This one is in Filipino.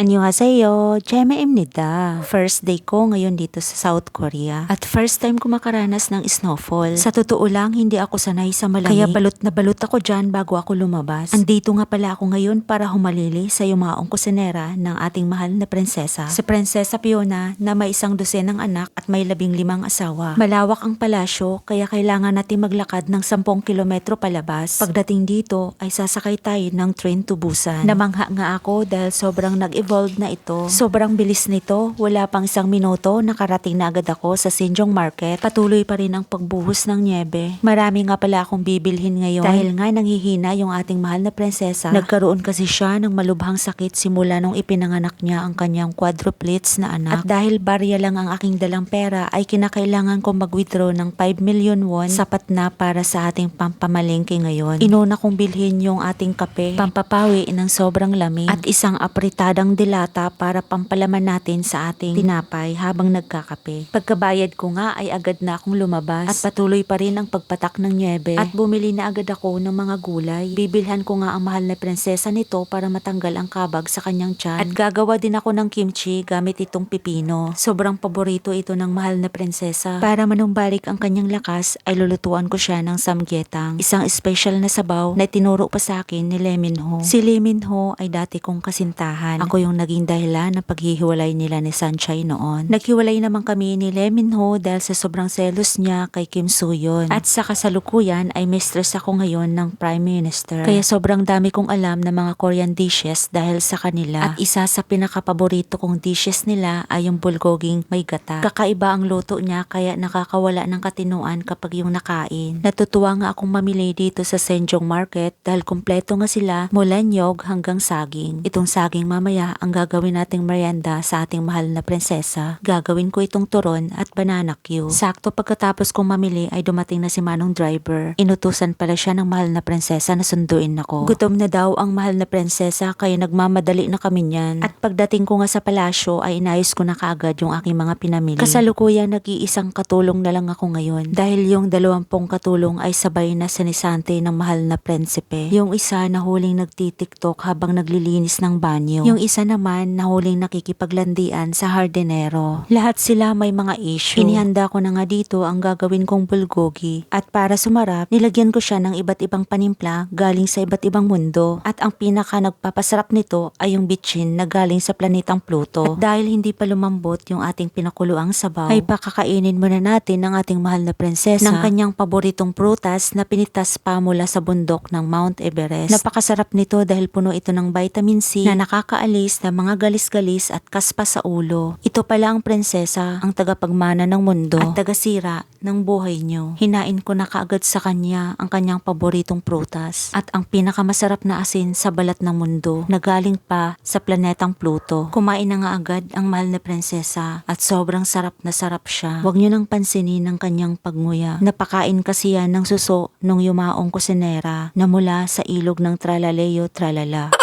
Annyeonghaseyo, JMMnida. First day ko ngayon dito sa South Korea. At first time ko makaranas ng snowfall. Sa totoo lang, hindi ako sanay sa malamig. Kaya balot na balot ako dyan bago ako lumabas. Andito nga pala ako ngayon para humalili sa yumaong kusinera ng ating mahal na prinsesa. Si Prinsesa Fiona na may isang dosenang anak at may labing limang asawa. Malawak ang palasyo kaya kailangan natin maglakad ng 10 kilometro palabas. Pagdating dito ay sasakay tayo ng train to Busan. Namangha nga ako dahil sobrang nag-evolve na ito. Sobrang bilis nito. Wala pang isang minuto nakarating na agad ako sa Sinjong Market. Patuloy pa rin ang pagbuhos ng niebe. Marami nga pala akong bibilhin ngayon dahil nga nanghihina yung ating mahal na prinsesa. Nagkaroon kasi siya ng malubhang sakit simula nung ipinanganak niya ang kanyang quadruplets na anak. At dahil barya lang ang aking dalang pera ay kinakailangan kong mag-withdraw ng 5 million won sapat na para sa ating pampamalingki ngayon. Inuna kong bilhin yung ating kape, pampapawi ng sobrang lamig at isang apritadang dilata para pampalaman natin sa ating tinapay habang nagkakape. Pagkabayad ko nga ay agad na akong lumabas at patuloy pa rin ang pagpatak ng niebe at bumili na agad ako ng mga gulay. Bibilhan ko nga ang mahal na prinsesa nito para matanggal ang kabag sa kanyang tiyan at gagawa din ako ng kimchi gamit itong pipino. Sobrang paborito ito ng mahal na prinsesa. Para manumbalik ang kanyang lakas ay lulutuan ko siya ng samgyetang, isang special na sabaw na tinuro pa sa akin ni Leminho. Si Leminho ay dati kong kasintahan. Ako yung naging dahilan ng paghihiwalay nila ni Sunshine noon. Naghiwalay naman kami ni Leminho dahil sa sobrang selos niya kay Kim Soo-yeon. At sa kasalukuyan ay mistress ako ngayon ng Prime Minister. Kaya sobrang dami kong alam ng mga Korean dishes dahil sa kanila. At isa sa pinakapaborito kong dishes nila ay yung bulgoging may gata. Kakaiba ang luto niya kaya nakakawala ng katinuan kapag yung nakain. Natutuwa nga akong mamili dito sa Senjong Market dahil kumpleto nga sila mula nyog hanggang saging. Itong saging mamaya ang gagawin nating merienda sa ating mahal na prinsesa. Gagawin ko itong turon at banana cue. Sakto pagkatapos kong mamili ay dumating na si Manong driver. Inutusan pala siya ng mahal na prinsesa na sunduin ako. Gutom na daw ang mahal na prinsesa kaya nagmamadali na kami niyan. At pagdating ko nga sa palasyo ay inayos ko na kaagad yung aking mga pinamili. Kasalukuyan nag-iisang katulong na lang ako ngayon. Dahil yung dalawampung katulong ay sabay na sinisante ng mahal na prinsipe. Yung isa na huling nagtitiktok habang naglilinis ng banyo. Yung isa naman na huling nakikipaglandian sa hardinero. Lahat sila may mga issue. Inihanda ko na nga dito ang gagawin kong bulgogi. At para sumarap, nilagyan ko siya ng iba't ibang panimpla galing sa iba't ibang mundo. At ang pinaka nagpapasarap nito ay yung bitchin na galing sa planetang Pluto. At dahil hindi pa lumambot yung ating pinakuluang sabaw, ay pakakainin muna natin ang ating mahal na prinsesa ng kanyang paboritong prutas na pinitas pa mula sa bundok ng Mount Everest. Napakasarap nito dahil puno ito ng vitamin C na nakakaalis ng mga galis-galis at kaspa sa ulo. Ito pala ang prinsesa, ang tagapagmana ng mundo at tagasira ng buhay niyo. Hinain ko na kaagad sa kanya ang kanyang paboritong prutas at ang pinakamasarap na asin sa balat ng mundo na galing pa sa planetang Pluto. Kumain na nga agad ang mahal na prinsesa at sobrang sarap na sarap siya. Huwag niyo nang pansinin ang kanyang pagnguya. Napakain kasi yan ng suso nung yumaong kusinera na mula sa ilog ng Tralaleo Tralala.